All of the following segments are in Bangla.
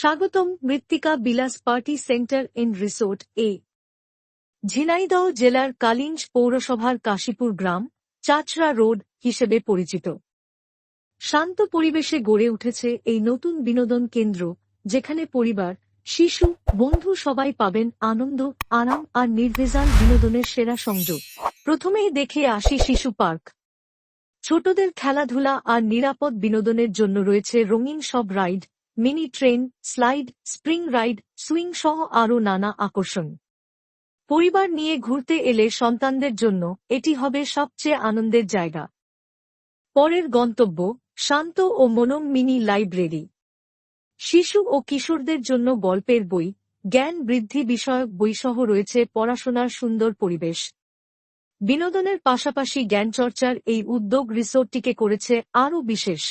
স্বাগতম Mrittika Bilas party centre in resort এ। ঝিনাইদহ জেলার কালিঞ্জ পৌরসভার কাশীপুর গ্রাম চাচরা রোড হিসেবে পরিচিত। শান্ত পরিবেশে গড়ে উঠেছে এই নতুন বিনোদন কেন্দ্র, যেখানে পরিবার, শিশু, বন্ধু সবাই পাবেন আনন্দ, আরাম আর নির্ভেজাল বিনোদনের সেরা সংযোগ। প্রথমেই দেখে আসি শিশু পার্ক। ছোটদের খেলাধুলা আর নিরাপদ বিনোদনের জন্য রয়েছে রঙিন সব ride mini train, slide, spring ride, swing সহ আরও নানা আকর্ষণ। পরিবার নিয়ে ঘুরতে এলে সন্তানদের জন্য এটি হবে সবচেয়ে আনন্দের জায়গা। পরের গন্তব্য, শান্ত ও মনম মিনি লাইব্রেরি। শিশু ও কিশোরদের জন্য গল্পের বই, জ্ঞান বৃদ্ধি বিষয়ক বইসহ রয়েছে পড়াশোনার সুন্দর পরিবেশ। বিনোদনের পাশাপাশি জ্ঞানচর্চার এই উদ্যোগ রিসোর্টটিকে করেছে আরও বিশেষ।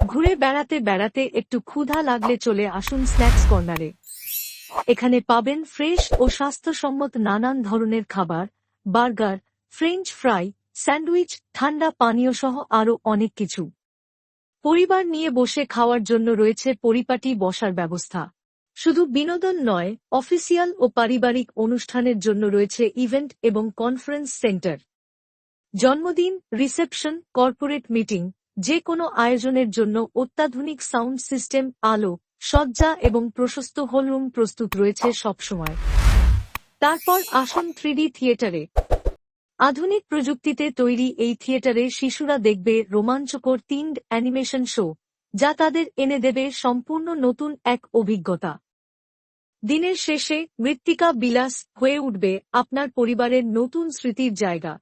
ঘুরে বেড়াতে বেড়াতে একটু ক্ষুধা লাগলে চলে আসুন স্ন্যাক্স কর্নারে। এখানে পাবেন ফ্রেশ ও স্বাস্থ্যসম্মত নানান ধরনের খাবার, বার্গার, ফ্রেঞ্চ ফ্রাই, স্যান্ডউইচ, ঠান্ডা পানীয় সহ আরও অনেক কিছু। পরিবার নিয়ে বসে খাওয়ার জন্য রয়েছে পরিপাটি বসার ব্যবস্থা। শুধু বিনোদন নয়, অফিসিয়াল ও পারিবারিক অনুষ্ঠানের জন্য রয়েছে ইভেন্ট এবং কনফারেন্স সেন্টার। জন্মদিন, রিসেপশন, কর্পোরেট মিটিং যে কোনো আয়োজনের জন্য অত্যাধুনিক সাউন্ড সিস্টেম, আলো সজ্জা এবং প্রশস্ত হলরুম প্রস্তুত রয়েছে সবসময়। তারপর আসন থ্রিডি থিয়েটারে। আধুনিক প্রযুক্তিতে তৈরি এই থিয়েটারে শিশুরা দেখবে রোমাঞ্চকর তিন অ্যানিমেশন শো, যা তাদের এনে দেবে সম্পূর্ণ নতুন এক অভিজ্ঞতা। দিনের শেষে মৃত্তিকা বিলাস হয়ে উঠবে আপনার পরিবারের নতুন স্মৃতির জায়গা।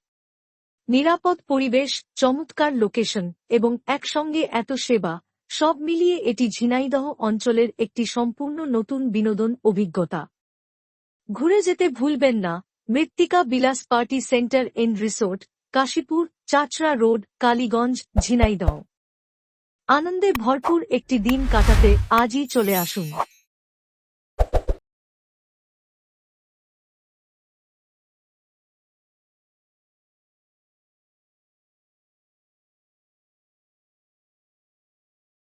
নিরাপদ পরিবেশ, চমৎকার লোকেশন এবং একসঙ্গে এত সেবা, সব মিলিয়ে এটি ঝিনাইদহ অঞ্চলের একটি সম্পূর্ণ নতুন বিনোদন অভিজ্ঞতা। ঘুরে যেতে ভুলবেন না, Mrittika Bilas party centre and resort, Kashipur Chachra road, Kaliganj, Jhenaidah. আনন্দে ভরপুর একটি দিন কাটাতে আজই চলে আসুন।